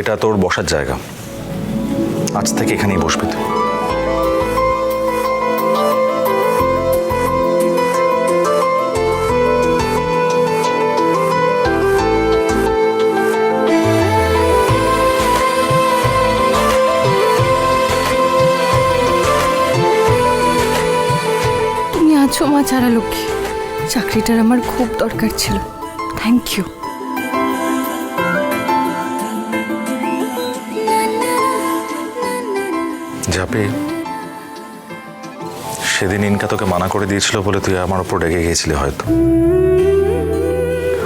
এটা তোর বসার জায়গা। আজ থেকে এখানেই বসবি তুই। তুমি আছো মা চারা লক্ষ্মী। চাকরিটার আমার খুব দরকার ছিল। থ্যাংক ইউ যাবে সেদিন ইনকা তোকে মানা করে দিয়েছিল বলে তুই আমার উপর রেগে গিয়েছিলি হয়তো।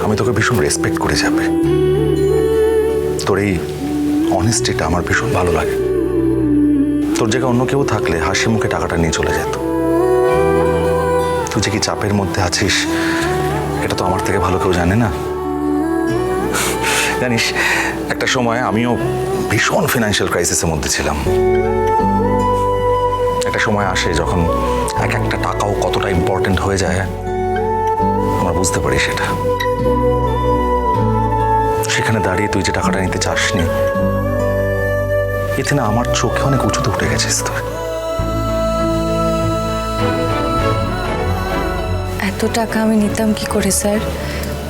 আমি তোকে ভীষণ রেসপেক্ট করে যাবে তোর এই অনেস্টিটা আমার ভীষণ ভালো লাগে। তোর জায়গায় অন্য কেউ থাকলে হাসি মুখে টাকাটা নিয়ে চলে যেত। তুই যে কি চাপের মধ্যে আছিস, এটা তো আমার থেকে ভালো কেউ জানে না। জানিস, একটা সময় আমিও ভীষণ ফিনান্সিয়াল ক্রাইসিসের মধ্যে ছিলাম। একটা সময় আসে যখন এক একটা টাকাও কতটা ইম্পর্টেন্ট হয়ে যায়, আমরা বুঝতে পারি সেটা। সেখানে দাঁড়িয়ে তুই যে টাকাটা নিতে চাসনি, এতে না আমার চোখে অনেক উঁচুতে উঠে গেছিস তুই। এত টাকা আমি নিতাম কি করে, স্যার?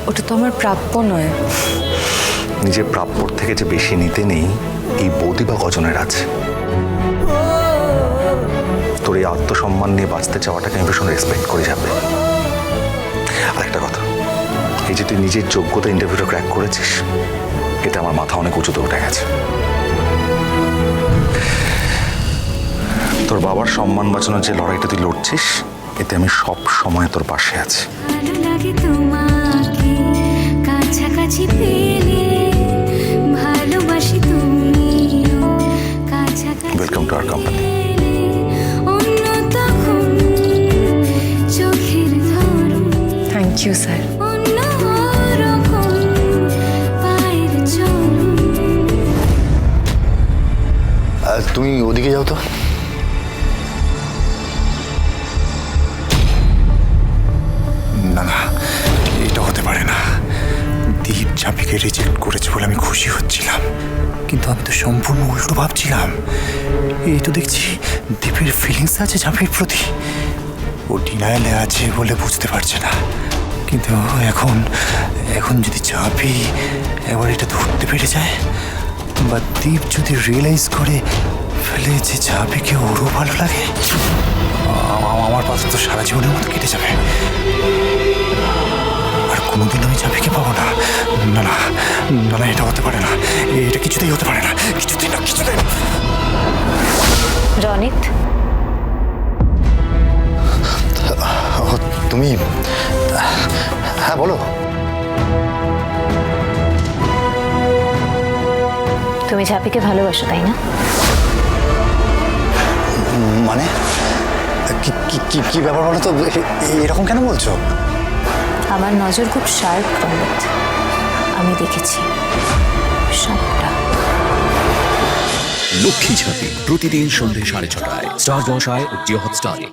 ওটা তো আমার প্রাপ্য নয়। নিজের প্রাপ্যর থেকে যে বেশি নিতে নেই, এই বৌদি বা গজনের আছে তোর এই আত্মসম্মান নিয়ে বাঁচতে চাওয়াটাকে আমি ভীষণ রেসপেক্ট করে যাবে আরেকটা কথা, এই যে তুই নিজের যোগ্যতা ইন্টারভিউটা ক্র্যাক করেছিস, এতে আমার মাথা অনেক উঁচুতে উঠে গেছে। তোর বাবার সম্মান বাঁচানোর যে লড়াইটা তুই লড়ছিস, এতে আমি সব সময় তোর পাশে আছি। কাছাকাছি ইউ স্যার তুমি ওদিকে যাও তো। না না এটা হতে পারে না। দীপ ঝাঁপিকে রিজেক্ট করেছে বলে আমি খুশি হচ্ছিলাম। কিন্তু আমি তো সম্পূর্ণ উল্টো ভাবছিলাম। এই তো দেখছি দীপের ফিলিংস আছে ঝাঁপির প্রতি। ও ডিনায়ালে আছে বলে বুঝতে পারছে না। কিন্তু এখন এখন যদি ঝাঁপি এবার এটা ধরতে পেরে যায় বা দীপ যদি রিয়েলাইজ করে ফেলে যে ঝাঁপিকে ওরও ভালো লাগে আমার পাশে তো সারা জীবনের মতো কেটে যাবে। আর কোনোদিন আমি চাবিকে পাবো না। না না না না এটা হতে পারে না। এটা কিছুতেই হতে পারে না। কিছুতেই না কিছুতেই না। রনিত? তুমি হ্যাঁ বলো। তুমি ঝাপিকে ভালোবাসো তাই না? মানে? কি কি কি কি ব্যাপার বলো তো? এরকম কেন বলছো? আমার নজর খুব শার্প রনিত আমি দেখেছি সবটা। লক্ষ্মী ঝাঁপি প্রতিদিন সন্ধ্যে সাড়ে ছটায় স্টার জলসায় ও জিও হটস্টারে।